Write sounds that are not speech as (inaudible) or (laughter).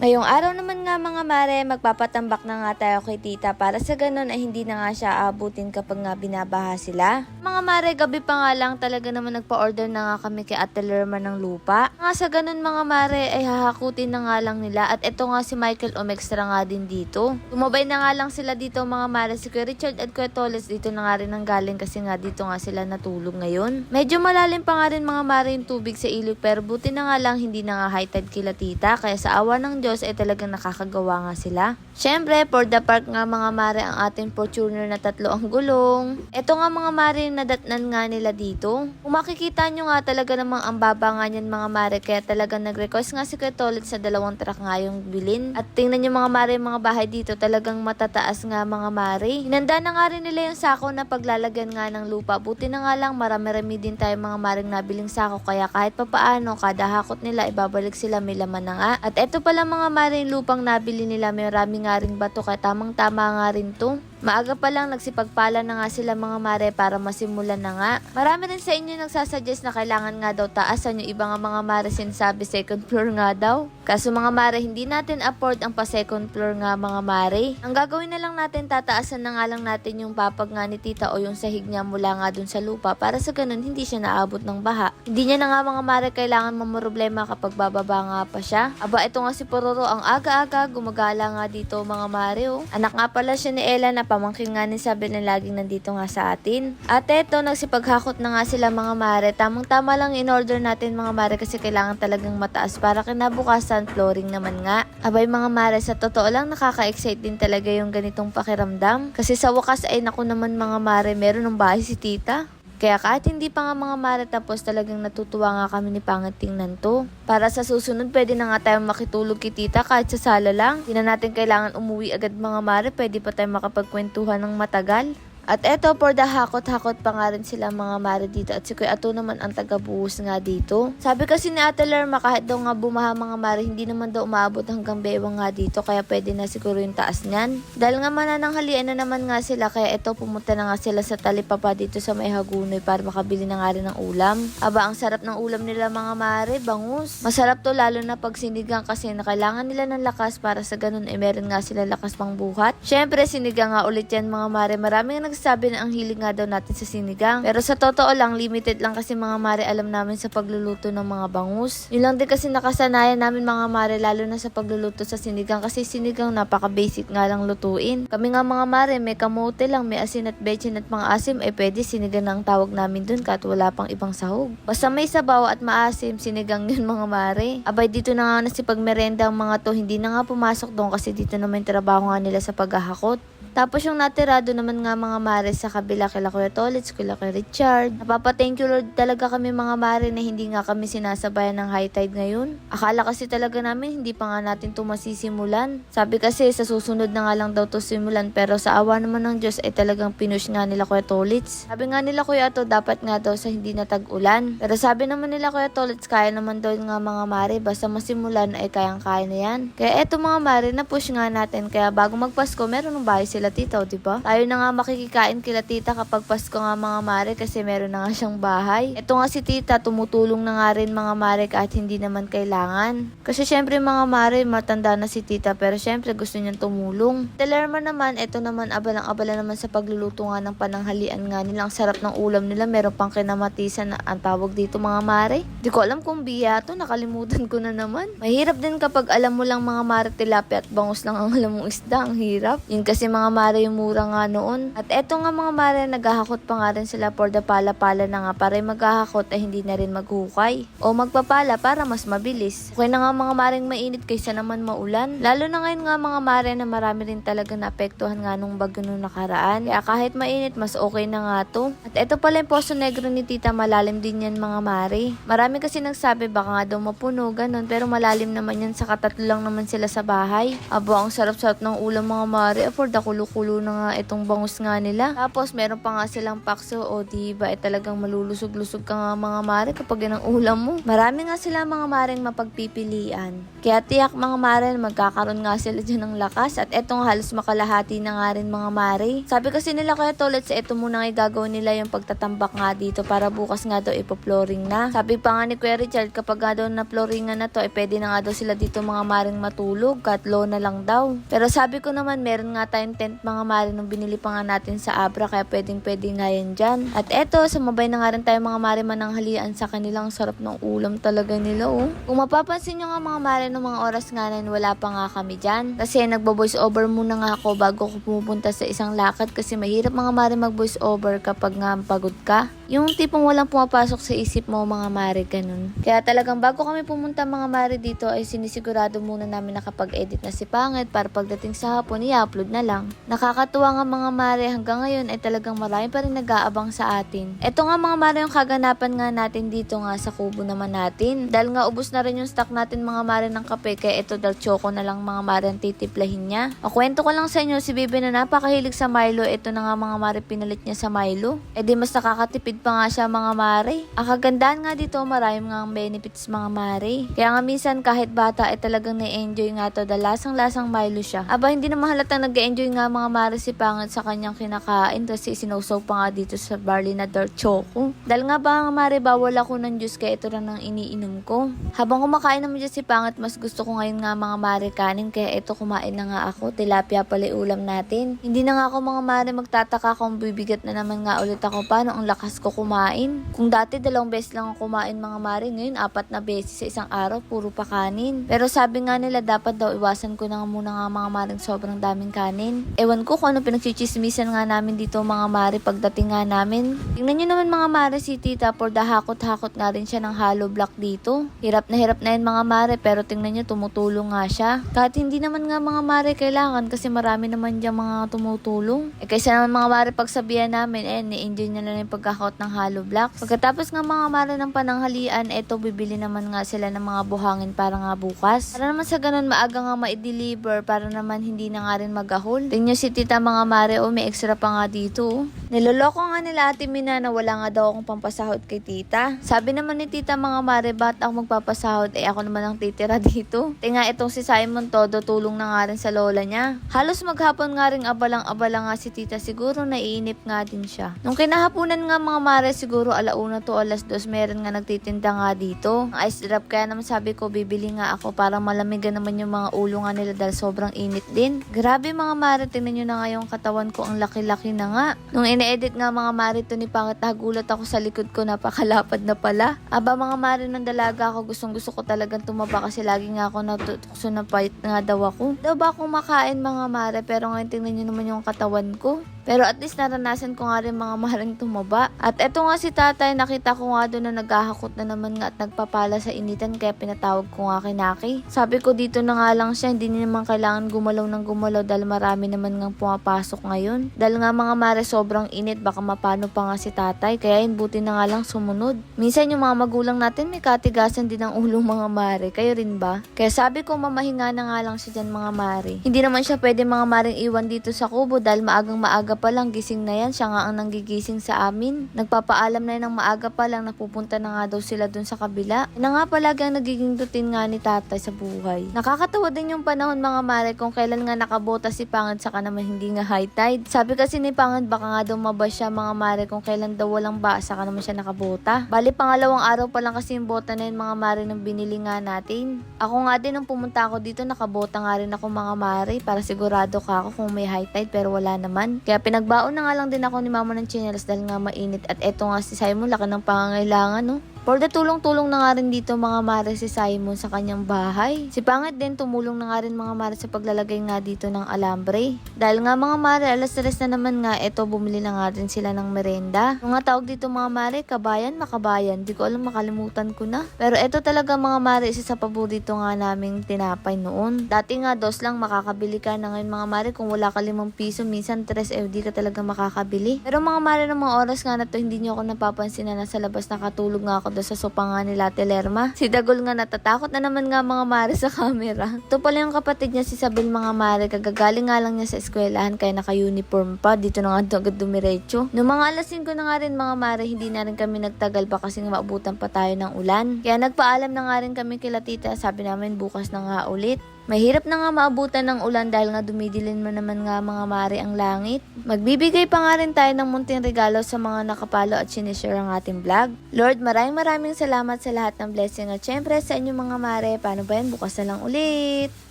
Ngayong araw naman nga mga mare, magpapatambak na nga tayo kay tita para sa ganun ay hindi na nga siya abutin kapag nga binabaha sila. Mga mare, gabi pa nga lang talaga naman nagpa-order na nga kami kay Ate Lerma ng lupa. Nga sa ganun mga mare ay hahakutin na nga lang nila at eto nga si Michael Omextra nga din dito. Tumabay na nga lang sila dito mga mare, si Kuya Richard at Kuya Toles dito na nga rin ang galing kasi nga dito nga sila natulog ngayon. Medyo malalim pa nga rin mga mare yung tubig sa ilog pero buti na nga lang hindi na nga high tide kila tita kaya sa awa ng Diyos ay talagang nakakagawa nga sila. Syempre, for the park nga mga mare ang ating Fortuner na tatlo ang gulong. Ito nga mga mare yung nadatnan nga nila dito. Kung makikita nyo nga talaga namang ang baba nga niyan mga mare kaya talagang nag-request nga si Kuya Tolet sa dalawang truck nga yung bilin. At tingnan nyo mga mare mga bahay dito talagang matataas nga mga mare. Hinanda na nga rin nila yung sako na paglalagyan nga ng lupa. Buti na nga lang marami-rami din tayo mga maring nabiling sako kaya kahit papaano kada hakot nila ibabalik sila may laman na nga. At eto pala mga mare yung lupang nabili nila may marami nga ring bato kaya tamang tama nga rin to. Maaga pa lang nagsipagpala na nga sila mga mare para masimulan na nga. Marami rin sa inyo nagsasuggest na kailangan nga daw taasan yung iba nga mga mare sinasabi second floor nga daw. Kaso mga mare hindi natin afford ang pa second floor nga mga mare. Ang gagawin na lang natin tataasan na nga lang natin yung papag nga ni tita o yung sahig niya mula nga dun sa lupa para sa ganun hindi siya naabot ng baha. Hindi niya na nga mga mare kailangan mamroblema kapag bababa nga pa siya. Aba ito nga si Pororo ang aga-aga gumagala nga dito mga mare oh. Anak nga pala siya ni Ella na pamangkin nga ni sabi na laging nandito nga sa atin. At eto, nagsipaghakot na nga sila mga mare. Tamang-tama lang in order natin mga mare kasi kailangan talagang mataas para kinabukasan flooring naman nga. Abay mga mare, sa totoo lang nakaka-excite din talaga yung ganitong pakiramdam. Kasi sa wakas ay naku naman mga mare, meron ng bahay si tita. Kaya kahit hindi pa nga mga mare tapos talagang natutuwa nga kami ni Pangat tingnan. Para sa susunod pwede na nga tayong makitulog kay tita kahit sa sala lang. Hindi na natin kailangan umuwi agad mga mare, pwede pa tayong makapagkwentuhan ng matagal. At eto, for the hakot-hakot pa nga rin sila mga mare dito. At si Kuya Ato naman ang taga-buhos nga dito. Sabi kasi ni Ate Lerma, kahit daw nga bumaha mga mare, hindi naman daw umaabot hanggang bewang nga dito. Kaya pwede na siguro yung taas niyan. Dahil nga manananghalian na naman nga sila, kaya eto pumunta na nga sila sa talipapa dito sa may hagunoy para makabili na nga rin ng ulam. Aba, ang sarap ng ulam nila mga mare, bangus. Masarap to lalo na pag sinigang kasi na kailangan nila ng lakas para sa ganun ay meron nga sila lakas pang buhat. Syempre, sinigang nga ulit yan mga mare. Maraming nagsasabi na ang hilig nga daw natin sa sinigang. Pero sa totoo lang, limited lang kasi mga mare alam namin sa pagluluto ng mga bangus. Yun lang din kasi nakasanayan namin mga mare lalo na sa pagluluto sa sinigang kasi sinigang napaka-basic nga lang lutuin. Kami nga mga mare, may kamote lang, may asin at bechin at mga asim, ay pwede sinigang ang tawag namin dun kahit wala pang ibang sahog. Basta may sabaw at maasim, sinigang yun (laughs) mga mare. Abay dito na nga na si pagmerenda ang mga to, hindi na nga pumasok doon kasi dito naman yung trabaho nga nila sa paghahakot. Tapos yung natirado naman nga mga mare sa kabila kila Kuya Tolits, kila Kuya Richard. Napapa-thank you Lord talaga kami mga mare na hindi nga kami sinasabayan ng high tide ngayon. Akala kasi talaga namin hindi pa nga natin to masisimulan. Sabi kasi sa susunod na nga lang daw to simulan pero sa awa naman ng Diyos ay talagang pinush nga nila Kuya Tolits. Sabi nga nila Kuya to dapat nga daw sa hindi na tag-ulan. Pero sabi naman nila Kuya Tolits kaya naman daw nga mga mare basta masimulan ay kayang-kaya na yan. Kaya eto mga mare na push nga natin kaya bago magpasko meron ng bahay sila tita, o, di ba? Tayo na nga makikikain kila tita kapag Pasko nga mga mare kasi meron na nga siyang bahay. Ito nga si tita, tumutulong na nga rin mga mare kahit hindi naman kailangan. Kasi syempre mga mare, matanda na si tita pero syempre gusto niyang tumulong. Telerma naman, ito naman abalang-abala naman sa pagluluto nga ng pananghalian nga nila. Ang sarap ng ulam nila, meron pang kinamatisan na ang tawag dito mga mare. Di ko alam kung biya to, nakalimutan ko na naman. Mahirap din kapag alam mo lang mga mare tilapia at bangus lang ang alam mong isda, ang hirap. Yun kasi mga yung mura nga noon. At eto nga mga mare, naghahakot pa nga rin sila for the pala-pala na nga para maghahakot ay hindi na rin maghukay. O magpapala para mas mabilis. Okay na nga mga maring mainit kaysa naman maulan. Lalo na ngayon nga mga mare na marami rin talaga naapektuhan nga nung bagyo nung nakaraan. Kaya kahit mainit, mas okay na nga to. At eto pala yung Poso Negro ni Tita, malalim din yan mga mare. Marami kasi nagsabi baka nga daw mapuno, ganun. Pero malalim naman yan sa katatlo lang naman sila sa bahay. Abo, ang sarap-sarap ng ulam mga mare. Afford ako kumukulo-kulo na nga itong bangus nga nila. Tapos meron pa nga silang pakso o diba eh talagang malulusog-lusog ka nga mga mare kapag yan ang ulam mo. Marami nga sila mga maring mapagpipilian. Kaya tiyak mga mare magkakaroon nga sila dyan ng lakas at etong halos makalahati na nga rin mga mare. Sabi kasi nila kaya tolet sa ito muna nga gagawin nila yung pagtatambak nga dito para bukas nga daw ipoploring na. Sabi pa nga ni Kuya Richard kapag nga daw na floringan na to eh pwede na nga daw sila dito mga maring matulog kahit low na lang daw. Pero sabi ko naman meron nga tayong tent mga mare nung binili pa nga natin sa Abra kaya pwedeng pwede nga yan dyan. At eto, sumabay na nga rin tayo mga mare mananghalian sa kanilang sarap ng ulam talaga nila oh. Kung mapapansin nyo nga mga mare ng mga oras nga na wala pa nga kami dyan. Kasi nagbo-voice over muna nga ako bago ko pumupunta sa isang lakad kasi mahirap mga mare mag-voice over kapag nga pagod ka. Yung tipong walang pumapasok sa isip mo mga mare ganun. Kaya talagang bago kami pumunta mga mare dito ay sinisigurado muna namin nakapag-edit na si Pangit para pagdating sa hapon i-upload na lang. Nakakatuwa nga mga mare hanggang ngayon ay talagang marami pa rin nag-aabang sa atin. Ito nga mga mare yung kaganapan nga natin dito nga sa kubo naman natin. Dahil nga ubos na rin yung stock natin mga mare ng kape kaya ito dal choco na lang mga mare ang titiplahin niya. O kwento ko lang sa inyo si Bibi na napakahilig sa Milo. Ito na nga mga mare pinalit niya sa Milo. E di mas nakakatipid pa nga siya mga mare. Ang kagandahan nga dito maraming nga ang benefits mga mare. Kaya nga minsan kahit bata ay talagang na-enjoy nga to dahil lasang-lasang Milo siya. Aba hindi na mahalatang nag-enjoy nga mga mare si Pangit sa kanyang kinakain kasi sinusaw pa nga dito sa barley na dark choco. Dahil nga ba mga mare bawal ako ng juice kaya ito rin ang iniinom ko. Habang kumakain naman dyan si Pangit mas gusto ko ngayon nga mga mare kanin kaya ito kumain na nga ako. Tilapia pala ulam natin. Hindi na nga ako mga mare magtataka kung bibigat na naman nga ulit ako paano ang lakas ko kumain. Kung dati dalawang beses lang ako kumain mga mare ngayon apat na beses sa isang araw puro pa kanin. Pero sabi nga nila dapat daw iwasan ko na nga muna nga mga mare sobrang daming kanin. Ewan ko kung ano pinagchichismisan nga namin dito mga mare pagdating nga namin. Tingnan nyo naman mga mare si tita por dahakot-hakot nga rin siya ng hollow block dito. Hirap na hirap na yun mga mare pero tingnan nyo tumutulong nga siya. Kahit hindi naman nga mga mare kailangan kasi marami naman dyan mga tumutulong. Eh kaysa naman mga mare pagsabihan namin eh ni-enjoy niya na lang yung pagkakot ng hollow blocks. Pagkatapos nga mga mare ng pananghalian eto bibili naman nga sila ng mga buhangin para nga bukas. Para naman sa ganun maaga nga ma-deliver para naman hindi na nga rin magahol. Tingnan si tita mga mare o may extra pa nga dito. oh. Niloloko nga nila ate Mina na wala nga daw akong pampasahod kay tita. Sabi naman ni tita mga mare, ba't ako magpapasahod? Eh ako naman ang titira (laughs) dito. Tinga itong si Simon todo tulong na nga rin sa lola niya. Halos maghapon nga rin abalang-abala nga si tita siguro naiinip nga din siya. Nung kinahaponan nga mga mare siguro alauna to alas dos meron nga nagtitinda nga dito. Ice drop kaya naman sabi ko bibili nga ako para malamigan naman yung mga ulo nga nila dahil sobrang init din. Grabe mga mare, tingnan nyo na nga yung katawan ko ang laki-laki na nga. Nung ine-edit nga mga mare to ni Pangit, nagulat ako sa likod ko napakalapad na pala. Aba mga mare ng dalaga ako, gustong gusto ko talagang tumaba kasi lagi nga ako natutukso na payat nga daw ako. Daw ba akong makain mga mare pero ngayon tingnan nyo naman yung katawan ko. Pero at least naranasan ko nga rin mga maring tumaba. At eto nga si tatay, nakita ko nga doon na naghahakot na naman nga at nagpapala sa initan kaya pinatawag ko nga kay Naki. Sabi ko dito na nga lang siya, hindi naman kailangan gumalaw ng gumalaw dahil marami naman nga pumapasok ngayon. Dahil nga mga mare sobrang init, baka mapano pa nga si tatay, kaya yun buti na nga lang sumunod. Minsan yung mga magulang natin may katigasan din ang ulo mga mare, kayo rin ba? Kaya sabi ko mamahinga na nga lang siya dyan mga mare. Hindi naman siya pwede mga maring iwan dito sa kubo dahil maagang maaga pa lang gising na yan, siya nga ang nanggigising sa amin. Nagpapaalam na yan ng maaga pa lang na pupunta na nga daw sila dun sa kabila. Na nga palagi ang nagiging routine nga ni tatay sa buhay. Nakakatawa din yung panahon mga mare kung kailan nga nakabota si Pangad saka naman hindi nga high tide. Sabi kasi ni Pangad baka nga daw mabas siya mga mare kung kailan daw walang ba saka naman siya nakabota. Bali pangalawang araw pa lang kasi yung bota na yun mga mare nang binili nga natin. Ako nga din nung pumunta ako dito nakabota nga rin ako mga mare para sigurado ka ako kung may high tide pero wala naman. Kaya pinagbaon na nga lang din ako ni mama ng chinelas dahil nga mainit at eto nga si Simon laki ng pangangailangan no. For the tulong-tulong na nga rin dito mga mare si Simon sa kanyang bahay. Si Pangit din tumulong na nga rin mga mare sa paglalagay nga dito ng alambre. Dahil nga mga mare alas tres na naman nga eto bumili na nga rin sila ng merenda. Nga tawag dito mga mare kabayan makabayan. Di ko alam makalimutan ko na. Pero eto talaga mga mare isa sa paborito nga naming tinapay noon. Dati nga dos lang makakabili ka na ngayon mga mare kung wala ka limang piso minsan tres eh ka talaga makakabili. Pero mga mare ng mga oras nga na to hindi niyo ako napapansin na nasa labas nakatulog nga ako doon sa sopa nga ni Late Lerma. Si Dagol nga natatakot na naman nga mga mare sa camera. (laughs) Ito pala yung kapatid niya si Sabel mga mare. Kagagaling nga lang niya sa eskwelahan kaya naka-uniform pa. Dito na nga agad dumiretso. Noong mga alas 5 na nga rin mga mare, hindi na rin kami nagtagal pa kasi maabutan pa tayo ng ulan. Kaya nagpaalam na nga rin kami kila tita. Sabi namin bukas na nga ulit. Mahirap na nga maabutan ng ulan dahil nga dumidilin mo naman nga mga mare ang langit. Magbibigay pa nga rin tayo ng munting regalo sa mga nakapalo at sinishare ang ating vlog. Lord, maraming maraming salamat sa lahat ng blessing at syempre sa inyo mga mare. Paano ba yan? Bukas na lang ulit.